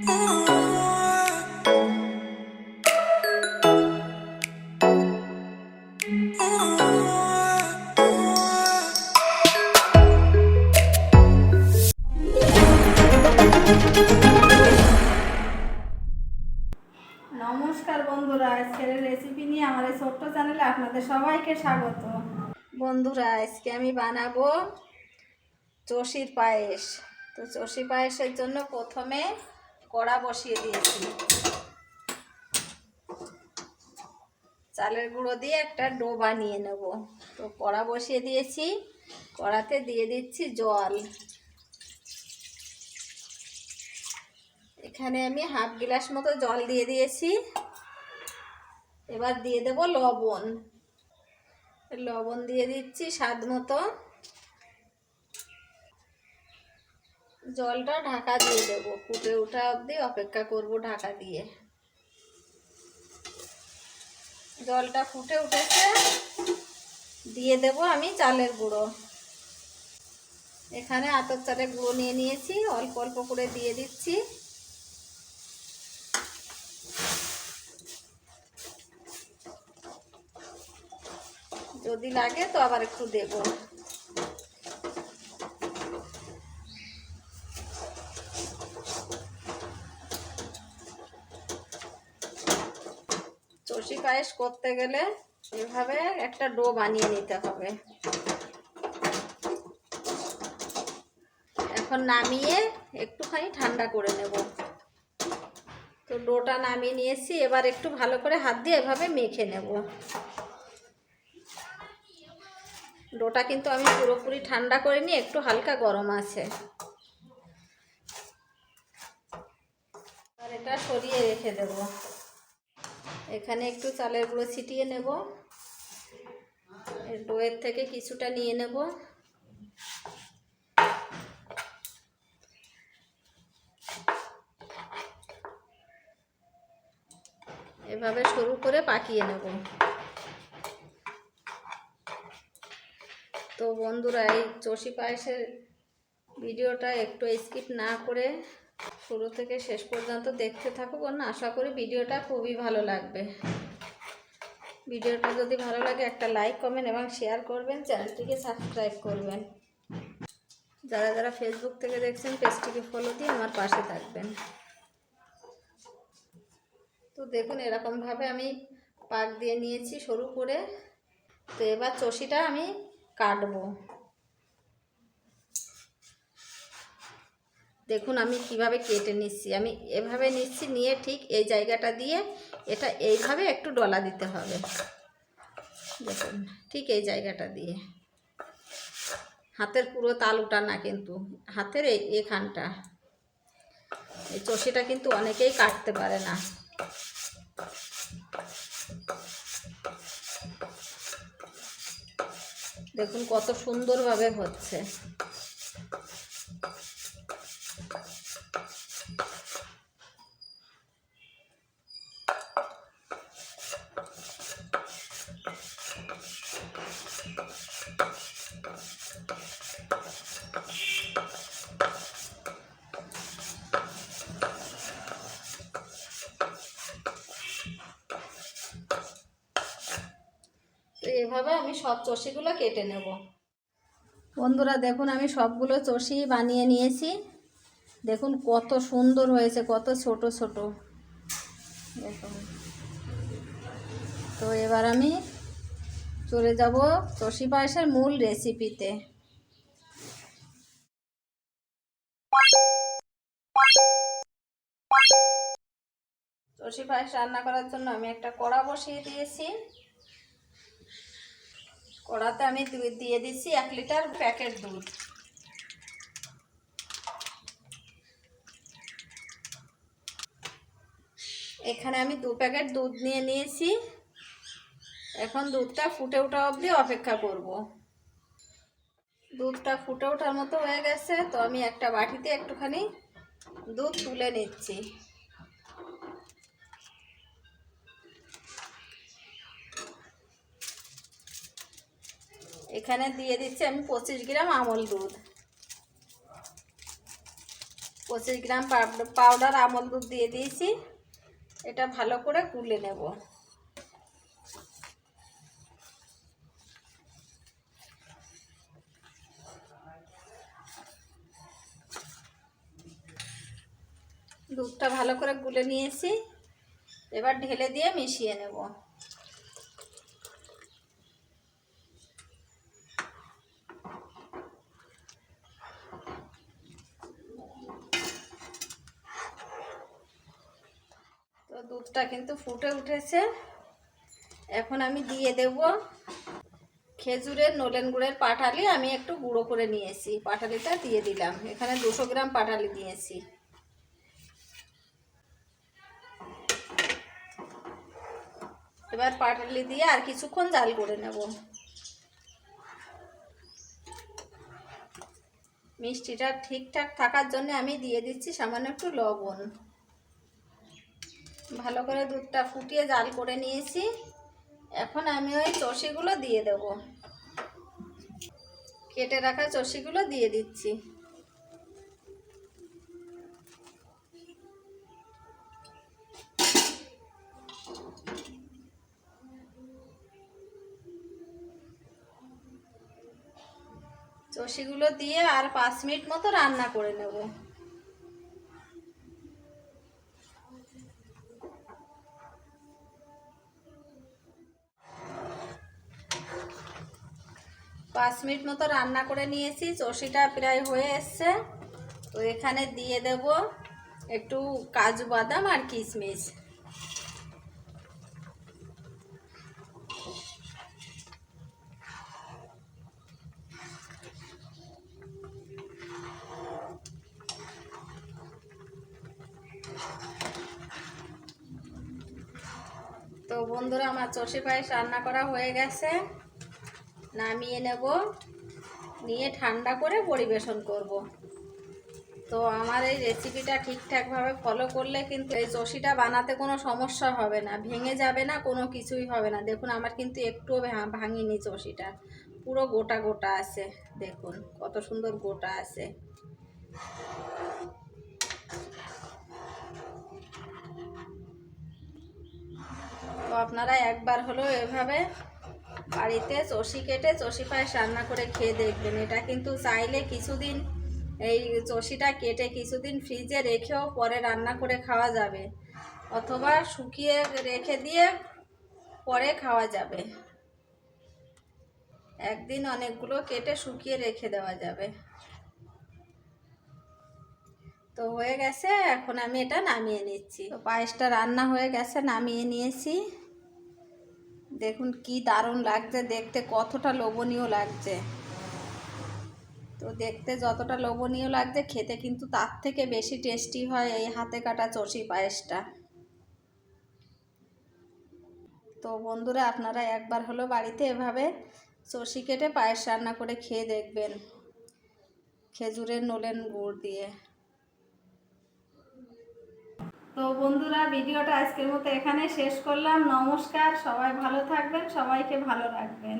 নমস্কার বন্ধুরা, আজকের রেসিপি নিয়ে আমার ছোট্ট চ্যানেলে আপনাদের সবাইকে স্বাগত। বন্ধুরা, আজকে আমি বানাবো চষির পায়েস। তো চষি পায়েসের জন্য প্রথমে কড়া বসিয়ে দিয়েছি। চালের গুঁড়ো দিয়ে একটা ডো বানিয়ে নেব। তো কড়া বসিয়ে দিয়েছি, কড়াতে দিয়ে দিচ্ছি জল। এখানে আমি হাফ গ্লাস মতো জল দিয়ে দিয়েছি। এবার দিয়ে দেব লবণ। লবণ দিয়ে দিচ্ছি স্বাদ মতো। জলটা ঢাকা দিয়ে দেব। ফুটে ওঠা অবধি অপেক্ষা করব ঢাকা দিয়ে। জলটা ফুটে উঠেছে। দিয়ে দেব আমি চালের গুঁড়ো। এখানে আতর চালের গুঁড়ো নিয়ে নিয়েছি, অল্প অল্প করে দিয়ে দিচ্ছি। যদি লাগে তো আবার একটু দেব চষি পায়েস করতে গেলে এভাবে একটা ডো বানিয়ে নিতে হবে। এখন নামিয়ে একটুখানি ঠান্ডা করে নেব। তো ডোটা নামিয়ে নিয়েছি, এবার একটু ভালো করে হাত দিয়ে এভাবে মেখে নেব। ডোটা কিন্তু আমি পুরোপুরি ঠান্ডা করে করিনি, একটু হালকা গরম আছে। আর এটা সরিয়ে রেখে দেব। এখানে একটু চালের গুঁড়ো ছিটিয়ে নেব। ডোয়ের থেকে কিছুটা নিয়ে নেব। এভাবে সরু করে পাকিয়ে নেব। তো বন্ধুরা, এই চষি পায়েসের ভিডিওটা একটু স্কিপ না করে শুরু থেকে শেষ পর্যন্ত দেখতে থাকুক না আশা করি ভিডিওটা খুবই ভালো লাগবে। ভিডিওটা যদি ভালো লাগে একটা লাইক কমেন্ট এবং শেয়ার করবেন, চ্যানেলটিকে সাবস্ক্রাইব করবেন। যারা যারা ফেসবুক থেকে দেখছেন পেজটিকে ফলো দিয়ে আমার পাশে থাকবেন। তো দেখুন, এরকমভাবে আমি পাক দিয়ে নিয়েছি সরু করে। তো এবার চষিটা আমি কাটবো। দেখুন আমি কীভাবে কেটে নিচ্ছি। আমি এভাবে নিচ্ছি, নিয়ে ঠিক এই জায়গাটা দিয়ে এটা এইভাবে একটু ডলা দিতে হবে। দেখুন, ঠিক এই জায়গাটা দিয়ে। হাতের পুরো তাল তালুটা না কিন্তু, হাতের এই এখানটা। এই চষিটা কিন্তু অনেকেই কাটতে পারে না। দেখুন কত সুন্দরভাবে হচ্ছে। এভাবে আমি সব চষিগুলো কেটে নেব। বন্ধুরা, দেখুন, আমি সবগুলো চষি বানিয়ে নিয়েছি। দেখুন, কত সুন্দর হয়েছে, কত ছোট ছোট। দেখুন। তো এবার আমি চলে যাব চষি পায়েসের মূল রেসিপিতে। চষি পায়েস রান্না করার জন্য আমি একটা কড়া বসিয়ে দিয়েছি। কড়াতে আমি দিয়ে দিচ্ছি এক লিটার প্যাকেট দুধ। এখানে আমি দু প্যাকেট দুধ নিয়ে নিয়েছি। এখন দুধটা ফুটে ওঠা অবধি অপেক্ষা করব। দুধটা ফুটে ওঠার মতো হয়ে গেছে, তো আমি একটা বাটিতে একটুখানি দুধ তুলে নিচ্ছি। এখানে দিয়ে দিচ্ছি আমি পঁচিশ গ্রাম আমল দুধ। পঁচিশ গ্রাম পাউড- পাউডার আমল দুধ দিয়ে দিয়েছি। এটা ভালো করে গুলে নেব। দুধটা ভালো করে গুলে নিয়েছি। এবার ঢেলে দিয়ে মিশিয়ে নেব। দুধটা কিন্তু ফুটে উঠেছে। এখন আমি দিয়ে দেব খেজুরের নলেন গুড়ের পাটালি। আমি একটু গুঁড়ো করে নিয়েছি। পাটালিটা দিয়ে দিলাম। এখানে দুশো গ্রাম পাটালি দিয়েছি। এবার পাটালি দিয়ে আর কিছুক্ষণ জাল করে নেব। মিষ্টিটা ঠিকঠাক থাকার জন্য আমি দিয়ে দিচ্ছি সামান্য একটু লবণ। ভালো করে দুধটা ফুটিয়ে জাল করে নিয়েছি। এখন আমি ওই চষিগুলো দিয়ে দেব। কেটে রাখা চষিগুলো দিয়ে দিচ্ছি। চষিগুলো দিয়ে আর পাঁচ মিনিট মতো রান্না করে নেব। পাঁচ মিনিট মতো রান্না করে নিয়েছি, চষিটা প্রায় হয়ে এসছে। তো এখানে দিয়ে দেব একটু কাজু বাদাম আর কিশমিশ। তো বন্ধুরা, আমার চষি পায়েস রান্না করা হয়ে গেছে। নামিয়ে নেব। নিয়ে ঠান্ডা করে পরিবেশন করব। তো আমার এই রেসিপিটা ঠিকঠাকভাবে ফলো করলে কিন্তু এই চষিটা বানাতে কোনো সমস্যা হবে না। ভেঙে যাবে না, কোনো কিছুই হবে না। দেখুন, আমার কিন্তু একটুও ভাঙিনি চষিটা। পুরো গোটা গোটা আছে। দেখুন, কত সুন্দর গোটা আছে। তো আপনারা একবার হলেও এভাবে বাড়িতে চষি কেটে চষি পায়েস রান্না করে খেয়ে দেখবেন। এটা কিন্তু চাইলে কিছুদিন এই চষিটা কেটে কিছুদিন ফ্রিজে রেখেও পরে রান্না করে খাওয়া যাবে। অথবা শুকিয়ে রেখে দিয়ে পরে খাওয়া যাবে। একদিন অনেকগুলো কেটে শুকিয়ে রেখে দেওয়া যাবে। তো হয়ে গেছে, এখন আমি এটা নামিয়ে নিচ্ছি। তো পায়েসটা রান্না হয়ে গেছে, নামিয়ে নিয়েছি। দেখুন কি দারুণ লাগছে, দেখতে কতটা লোভনীয় লাগছে। তো দেখতে যতটা লোভনীয় লাগছে, খেতে কিন্তু তার থেকে বেশি টেস্টি হয় এই হাতে কাটা চষি পায়েসটা। তো বন্ধুরা, আপনারা একবার হলো বাড়িতে এভাবে চষি কেটে পায়েস রান্না করে খেয়ে দেখবেন। খেজুরের নলেন গুড় দিয়ে। তো বন্ধুরা, ভিডিওটা আজকের মতো এখানে শেষ করলাম। নমস্কার, সবাই ভালো থাকবেন, সবাইকে ভালো রাখবেন।